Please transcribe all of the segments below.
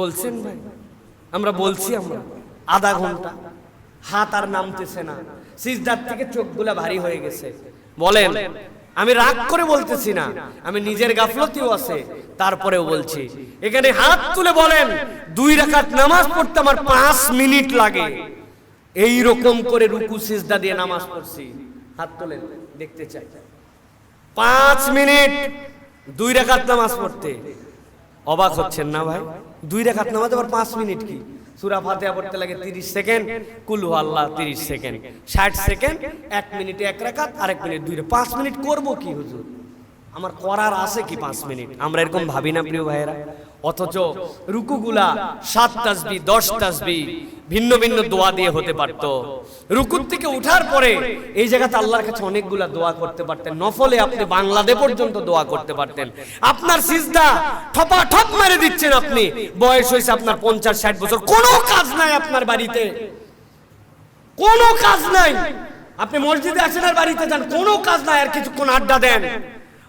বলছেন ভাই? আমরা বলছি আমরা। আধা ঘণ্টা। হাত আর নামতেছে না। সিজদার থেকে চোখগুলা ভারী হয়ে গেছে। বলেন, আমি রাগ করে বলতেছি না। আমি নিজের গাফলতিও আছে। তারপরেও বলছি। এখানে হাত তুলে বলেন, দুই রাকাত নামাজ পড়তে আমার পাঁচ মিনিট লাগে। এই রকম করে রুকু, সিজদা দিয়ে নামাজ পড়ছি। হাত তোলেন, দেখতে চাই। পাঁচ মিনিট, দুই রাকাত নামাজ পড়তে। অবাক হচ্ছেন না ভাই? দুই রেখাত নামাজ আবার পাঁচ মিনিট কি সুরা ফাতেহা পড়তে লাগে তিরিশ সেকেন্ড, কুলু আল্লাহ তিরিশ সেকেন্ড, ষাট সেকেন্ড, এক মিনিটে এক রেখাত এক মিনিট দুই। পাঁচ মিনিট করব কি হুজুর আমার করার আছে কি পাঁচ মিনিট? আমরা এরকম ভাবি না, প্রিয় ভাইয়েরা? অথচ রুকুগুলা সাত তাসবি, দশ তাসবি, ভিন্ন ভিন্ন দোয়া দিয়ে হতে পারত। রুকুর থেকে উঠার পরে এই জায়গাতে আল্লাহর কাছে অনেকগুলা দোয়া করতে পারতেন। নফলে আপনি বাংলাদেশ পর্যন্ত দোয়া করতে পারতেন। আপনার সিজদা ঠপা ঠপ মেরে দিচ্ছেন আপনি। বয়স হয়েছে আপনার পঞ্চাশ, ষাট বছর। কোনো কাজ নাই আপনার বাড়িতে। কোনো কাজ নাই। আপনি মসজিদে আসেন আর বাড়িতে যান। কোনো কাজ নাই। আর কিছুক্ষণ আড্ডা দেন।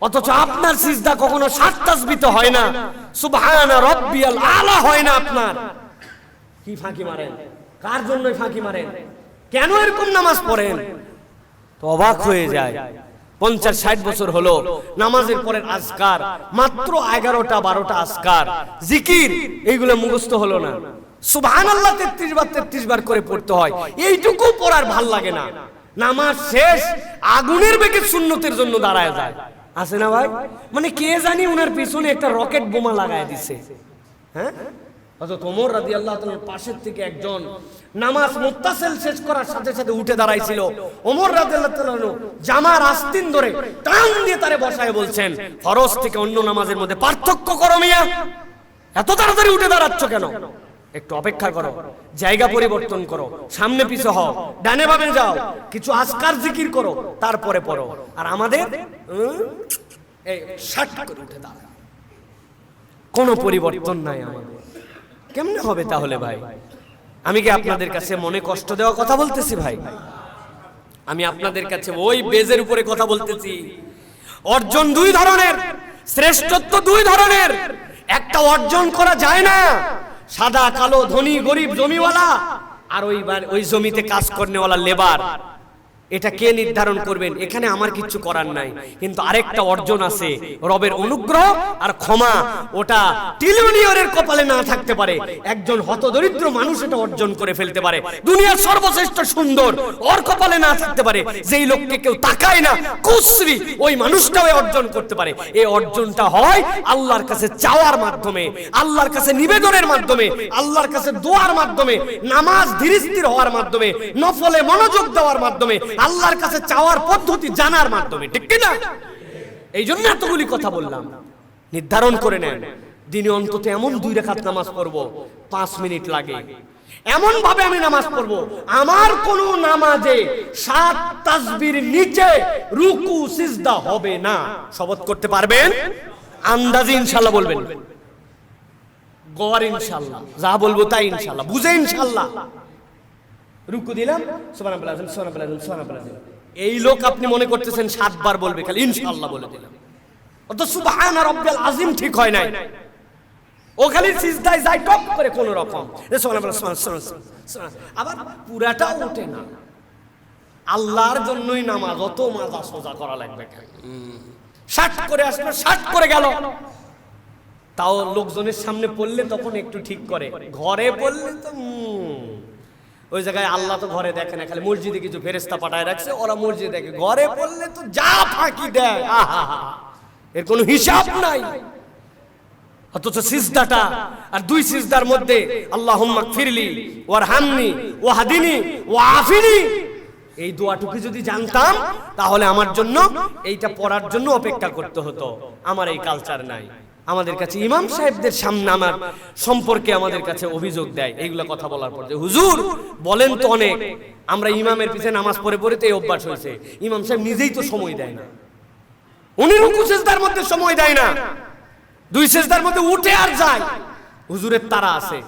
অথচ আপনার সিজদা কখনো সাত্তাসবিত হয় না। সুবহানা রব্বিয়াল আলা হয় না আপনার। কি ফাঁকি মারেন? কার ফাঁকি মারেন? কেন এরকম নামাজ পড়েন? তো অবাক হয়ে যায়। পঞ্চাশ, ষাট বছর হলো, নামাজের পরের আজকার, মাত্র এগারোটা, বারোটা আজকার। জিকির, এইগুলো মুখস্থ হলো না। সুবহান আল্লাহ তেত্রিশ বার তেত্রিশ বার করে পড়তে হয়। এইটুকু পড়ার ভালো লাগে না। নামাজ শেষ, আগুনের বেগে শূন্যতের জন্য দাঁড়ায় যায়। আছে না ভাই? মানে কে জানি উনার পিছনে একটা রকেট বোমা লাগায় দিছে। হ্যাঁ? পাশের থেকে একজন নামাজ শেষ করার সাথে সাথে উঠে দাঁড়াইছিল। আস্তিন ধরে তারে বসায় বলছেন, ফরজ থেকে অন্য নামাজের মধ্যে পার্থক্য করো মিয়া। এত তাড়াতাড়ি উঠে দাঁড়াচ্ছ কেন? একটু অপেক্ষা করো জায়গা পরিবর্তন করো। সামনে পিছু হও। ডানে বামে যাও। কিছু আজকার জিকির করো তারপরে পড়ো। আর আমাদের এই ষাট করে উঠে দাঁড়াও। কোনো পরিবর্তন নাই আমাদের। কেমনে হবে তাহলে ভাই? আমি কি আপনাদের কাছে মনে কষ্ট দেওয়া কথা বলতেছি ভাই? আমি আপনাদের কাছে ওই বেজের উপরে কথা বলতেছি। অর্জন দুই ধরনের। শ্রেষ্ঠত্ব দুই ধরনের। একটা অর্জন করা যায় না। সাদা কালো ধনী গরিব জমিওয়ালা। আর ওইবার ওই জমিতে কাজ করনেওয়ালা লেবার। এটা কে নির্ধারণ করবেন? এখানে আমার কিছু করার নাই। কিন্তু আরেকটা অর্জন আছে। রবের অনুগ্রহ আর ক্ষমা। ওটা টিলিয়নিয়রের কপালে না থাকতে পারে। একজন হতদরিদ্র মানুষ এটা অর্জন করে ফেলতে পারে। দুনিয়ার সর্বশ্রেষ্ঠ সুন্দর ওর কপালে না থাকতে পারে। যেই লোককে কেউ তাকায় না, কুশ্রী, ওই মানুষটাও অর্জন করতে পারে। এই অর্জনটা হয় আল্লাহর কাছে চাওয়ার মাধ্যমে, আল্লাহর কাছে নিবেদনের মাধ্যমে, আল্লাহর কাছে দোয়ার মাধ্যমে, নামাজ ধীরস্থির হওয়ার মাধ্যমে, নফলে মনোযোগ দেওয়ার মাধ্যমে আল্লাহর কাছে চাওয়ার পদ্ধতি জানার মাধ্যমে, ঠিক কি না এই জন্য এতগুলি কথা বললাম। নির্ধারণ করে নেন, দিনে অন্তত এমন দুই রেখাত নামাজ পড়ব, পাঁচ মিনিট লাগে। এমন ভাবে আমি নামাজ পড়ব, আমার কোন নামাজে সাত তাসবির নিচে রুকু, সিজদা হবে না। শপথ করতে পারবেন? আন্দাজে ইনশাল্লাহ বলবেন। গড় ইনশাল্লাহ, যা বলব তাই ইনশাল্লাহ, বুঝে ইনশাল্লাহ। রুকু দিলাম সোনা বলাজম সোনা বলাজম সোনা বলাজম এই লোক আপনি মনে করতেছেন সাতবার বলবে খালি ইনশাআল্লাহ বলে দিলাম। অত সুবহান রব্বিল আজিম ঠিক হয় নাই। ও খালি সিজদায় যায়, টপ করে কোন রকম। সোনা সোনা আবার পুরাটাও ওঠে না। আল্লাহর জন্যই নামাজ, অত মাজা সোজা করা লাগবে ষাট করে আসলো, ষাট করে গেল। তাও লোকজনের সামনে পড়লে তখন একটু ঠিক করে। ঘরে পড়লে তো ওই জায়গায় আল্লাহ তো ঘরে দেখে না খালি মসজিদে কিছু ফেরেস্তা পাঠায় রাখছে ওরা মসজিদে দেখে। ঘরে পড়লে তো যা ফাঁকি দেয়। এর কোনো হিসাব নাই। অথচ সিজদাটা আর দুই সিজদার মধ্যে আল্লাহ ফিরলি ওয়ার হামনি ও হাদিনি ও আফিনি এই দোয়াটুকু যদি জানতাম তাহলে আমার জন্য এইটা পড়ার জন্য অপেক্ষা করতে হতো। আমার এই কালচার নাই। আমাদের কাছে ইমাম সাহেবদের সামনে আমার সম্পর্কে আমাদের কাছে অভিযোগ দেয়। এইগুলা কথা বলার পর যে হুজুর বলেন তো অনেক। আমরা ইমামের পিছনে নামাজ পড়ে পড়ে তো এই অভ্যাস হয়েছে। ইমাম সাহেব নিজেই তো সময় দেয় না। উনি রুকু সেজদার মধ্যে সময় দেয় না। দুই সেজদার মধ্যে উঠে আর যায়। হুজুরের তারা আছে।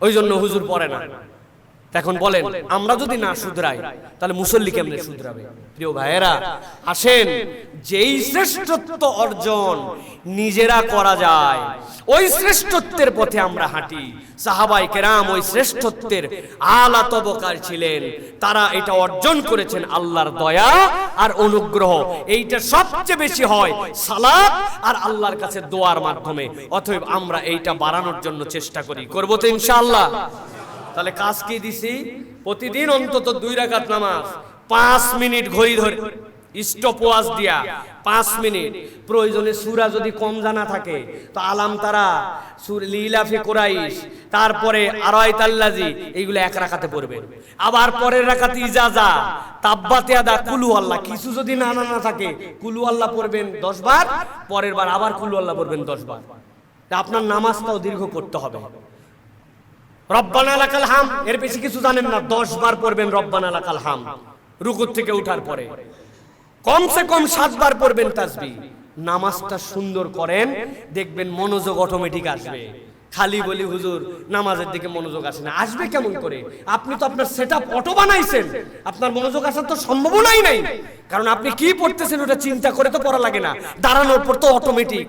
ওই জন্য হুজুর পড়ে না। এখন বলেন আমরা যদি না শুধরাই তাহলে মুসল্লি কেমনে শুধরাবে? প্রিয় ভাইয়েরা আসেন যেই শ্রেষ্ঠত্ব অর্জন নিজেরা করা যায় ওই শ্রেষ্ঠত্বের পথে আমরা হাঁটি। সাহাবাই কেরাম ওই শ্রেষ্ঠত্বের আলা তবকার ছিলেন। তারা এটা অর্জন করেছেন আল্লাহর দয়া আর অনুগ্রহ। এইটা সবচেয়ে বেশি হয় সালাত আর আল্লাহর কাছে দোয়ার মাধ্যমে। অতএব আমরা এইটা বাড়ানোর জন্য চেষ্টা করি। করব তো ইনশাআল্লাহ। তাহলে কাজ কি দিছি? প্রতিদিন অন্তত দুই রাকাত নামাজ, পাঁচ মিনিট ঘড়ি ধরে স্টপ ওয়াচ দিয়া, পাঁচ মিনিট। প্রয়োজনে সুরা যদি কম জানা থাকে, তো আলাম তারা, সুর লীলাফি কোরাইশ, তারপরে আড়াই তাল্লাজি এইগুলো এক রাখাতে পড়বেন আবার পরের রাখাতে ইজাজা, তাব্বাতে আদা কুলু আল্লাহ। কিছু যদি না না না থাকে, কুলু আল্লাহ পড়বেন দশ বার, পরের বার আবার কুলু আল্লাহ পড়বেন দশ বার। আপনার নামাজটাও দীর্ঘ করতে হবে। রব্বানা লাকাল হাম। এর বেশি কিছু জানেন না, দশ বার পড়বেন রব্বানা লাকাল হাম। রুকুর থেকে উঠার পরে। কমসে কম সাতবার পড়বেন তাসবি নামাজটা সুন্দর করেন, দেখবেন মনোযোগ অটোমেটিক আসবে। খালি বলি, হুজুর, নামাজের দিকে মনোযোগ আসে না। আসবে কেমন করে? আপনি তো আপনার সেট অটো বানাইছেন। আপনার মনোযোগ আসার তো সম্ভাবনাই নাই। কারণ আপনি কি পড়তেছেন ওটা চিন্তা করে তো পড়া লাগে না। দাঁড়ানোর পর তো অটোমেটিক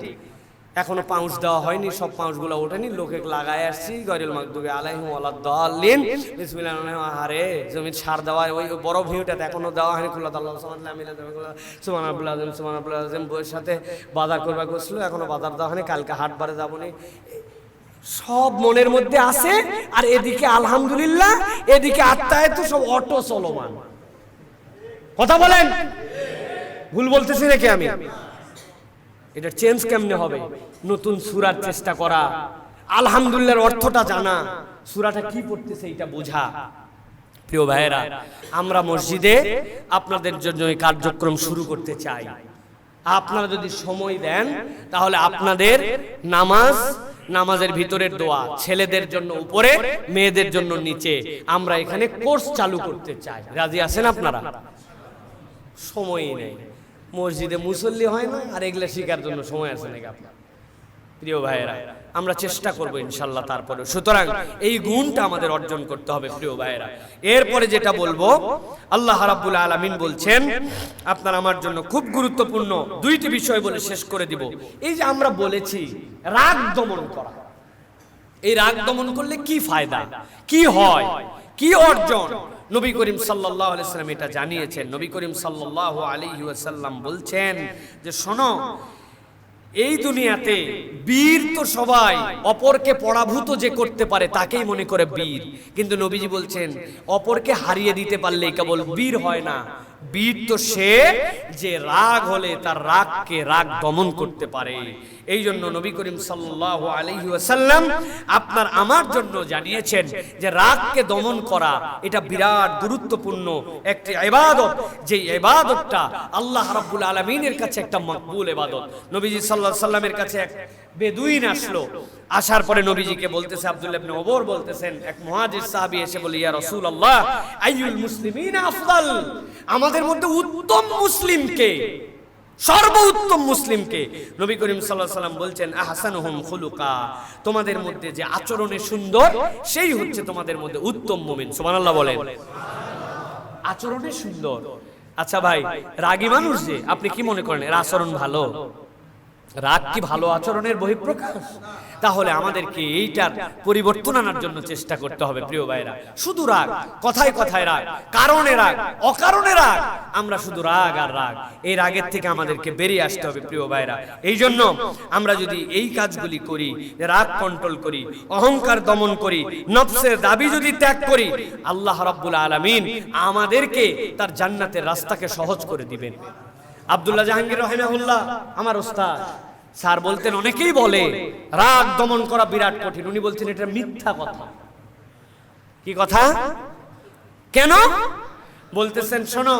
এখনও পাউচ দেওয়া হয়নি, সব পাউচগুলো ওঠেনি, লোকে লাগায় আসছি গরিল মাকদুবে আলাইহিম বিসমিল্লাহ আহারে, জমির সার দেওয়া, ওই বড় ভিউটাতে এখনও দেওয়া হয়নি। কুল্লাহ আল্লাহ সুবহানাল্লাহ মিলা সুবহান আব্দুল্লাহ আযম সুবহান বইয়ের সাথে বাজার করবা গেছিল এখনও বাজার দেওয়া হয়নি। কালকে হাট বারে যাব নি সব মনের মধ্যে আছে, আর এদিকে আলহামদুলিল্লাহ, এদিকে আত্মায় তো সব অটো চলমান। কথা বলেন? ভুল বলতেছি নাকি আমি? এটা চেঞ্জ কেমনে হবে? নতুন সুরার চেষ্টা করা। আলহামদুলিল্লাহর অর্থটা জানা। সুরাটা কি পড়তেছে এটা বোঝা। প্রিয় ভাইয়েরা, আমরা মসজিদে আপনাদের জন্য এই কার্যক্রম শুরু করতে চাই। আপনারা যদি সময় দেন, তাহলে আপনাদের নামাজ, নামাজের ভিতরের দোয়া, ছেলেদের জন্য উপরে, মেয়েদের জন্য নিচে। আমরা এখানে কোর্স চালু করতে চাই। রাজি আছেন আপনারা? সময়ই নেই। মসজিদে মুসল্লি হয় না, আর এগুলো শেখার জন্য সময় আছে নাকি আপনার? প্রিয় ভাইয়েরা, আমরা চেষ্টা করব ইনশাল্লাহ তারপরে সুতরাং এই গুণটা আমাদের অর্জন করতে হবে, প্রিয় ভাইয়েরা। এরপরে যেটা বলব, আল্লাহ রাব্বুল আলামিন বলছেন, আপনার আমার জন্য খুব গুরুত্বপূর্ণ দুইটি বিষয় বলে শেষ করে দিব। এই যে আমরা বলেছি, রাগ দমন করা। এই রাগ দমন করলে কি ফায়দা? কি হয়? কি অর্জন? নবী করিম সাল্লাল্লাহু আলাইহি সাল্লাম এটা জানিয়েছেন। নবী করিম সাল্লাল্লাহু আলাইহি ওয়াসাল্লাম বলছেন যে, শোনো, এই দুনিয়াতে বীর তো সবাই, অপরকে পরাভূত যে করতে পারে তাকেই মনে করে বীর। কিন্তু নবীজি বলছেন, অপরকে হারিয়ে দিতে পারলে কেবল বীর হয় না। বীর তো সে যে রাগ হলে তার রাগকে রাগ দমন করতে পারে। এই জন্য নবী করিম সাল্লাহ ওয়াসাল্লাম আপনার আমার জন্য জানিয়েছেন যে রাগকে দমন করা এটা বিরাট গুরুত্বপূর্ণ একটি ইবাদত। যে ইবাদতটা আল্লাহ রাব্বুল আলামিনের কাছে একটা মকবুল এবাদত নবীজি আলাইহি সাল্লামের কাছে এক বেদুইন আসলো। আসার পরে নবীজিকে বলতেছে, আব্দুল্লাহ ইবনে বলতেছেন, এক মুহাজির সাহাবী এসে বলে ইয়া রাসূলুল্লাহ, আইয়ুল মুসলিমিন আফদাল? আমাদের মধ্যে উত্তম মুসলিম কে? সর্বোত্তম মুসলিমকে নবী করিম আলাইহি সাল্লাম বলছেন, আহসানুহুম খুলুকা, তোমাদের মধ্যে যে আচরণে সুন্দর, সেই হচ্ছে তোমাদের মধ্যে উত্তম মুমিন। সুবহানাল্লাহ বলেন। আচরণে সুন্দর। আচ্ছা ভাই, রাগী মানুষ যে, আপনি কি মনে করেন, এর আচরণ ভালো? রাগ কি ভালো আচরণের বহিঃপ্রকাশ? তাহলে আমাদেরকে এইটার পরিবর্তন আনার জন্য চেষ্টা করতে হবে, প্রিয় ভাইরা শুধু রাগ, কথায় কথায় রাগ, কারণে রাগ, অকারণে রাগ, আমরা শুধু রাগ আর রাগ। এই রাগের থেকে আমাদেরকে বেরিয়ে আসতে হবে, প্রিয় ভাইরা এই জন্য আমরা যদি এই কাজগুলি করি, রাগ কন্ট্রোল করি, অহংকার দমন করি, নফসের দাবি যদি ত্যাগ করি, আল্লাহ রাব্বুল আলামিন আমাদেরকে তার জান্নাতের রাস্তাকে সহজ করে দিবেন। আব্দুল্লাহ জাহাঙ্গীর রহিমাহুল্লাহ আমার ওস্তাদ স্যার বলতেন অনেকেই বলে রাগ দমন করা বিরাট কঠিন। উনি বলছেন এটা মিথ্যা কথা। কি কথা? কেন? বলতেছেন শোনো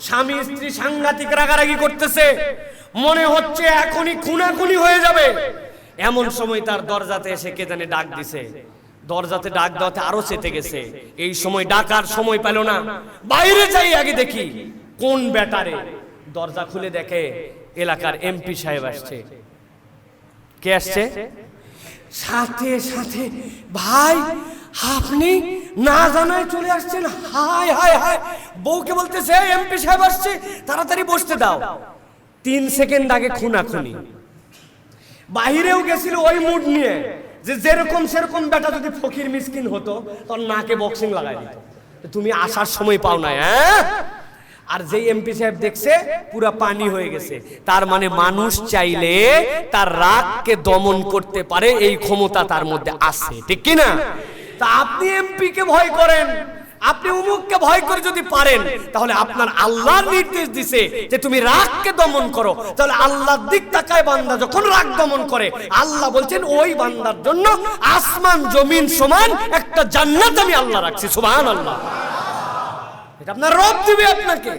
স্বামী স্ত্রী সাংঘাতিক রাগারাগি করতেছে। মনে হচ্ছে এখনই খুনাখুনি হয়ে যাবে। এমন সময় তার দরজাতে এসে কে জানে ডাক দিছে। দরজাতে ডাক দেওয়াতে আরও চেতে গেছে। এই সময় ডাকার সময় পেল না। বাইরে যাই আগে দেখি। কোন ব্যাটারে দরজা খুলে দেখে এলাকার এমপি সাহেব আসছে। কে আসছে? সাথে সাথে। ভাই আপনি না জানায় চলে আসছেন। হাই হাই হাই বউকে বলতেছে এমপি সাহেব আসছে তাড়াতাড়ি বসতে দাও। তিন সেকেন্ড আগে খুনাখুনি। বাহিরেও গেছিল ওই মুড নিয়ে যে যেরকম সেরকম বেটা যদি ফকির মিসকিন হতো তোর নাকে বক্সিং লাগাই দিত। তুমি আসার সময় পাও না হ্যাঁ? আর যেই এমপি সাহেব দেখছে, পুরা পানি হয়ে গেছে। তার মানে মানুষ চাইলে তার রাগকে দমন করতে পারে, এই ক্ষমতা তার মধ্যে আছে, ঠিক কি না? তা আপনি এমপি কে ভয় করেন। আপনি উমুককে ভয় করে যদি পারেন, তাহলে আপনার আল্লাহর নির্দেশ দিছে যে তুমি রাগকে দমন করো। তাহলে আল্লাহর দিক তাকায় বান্দা যখন রাগ দমন করে, আল্লাহ বলছেন, ওই বান্দার জন্য আসমান, জমিন সমান একটা জান্নাত আমি আল্লাহ রাখছি সুবহান আল্লাহ আপনার রব দিবে আপনাকে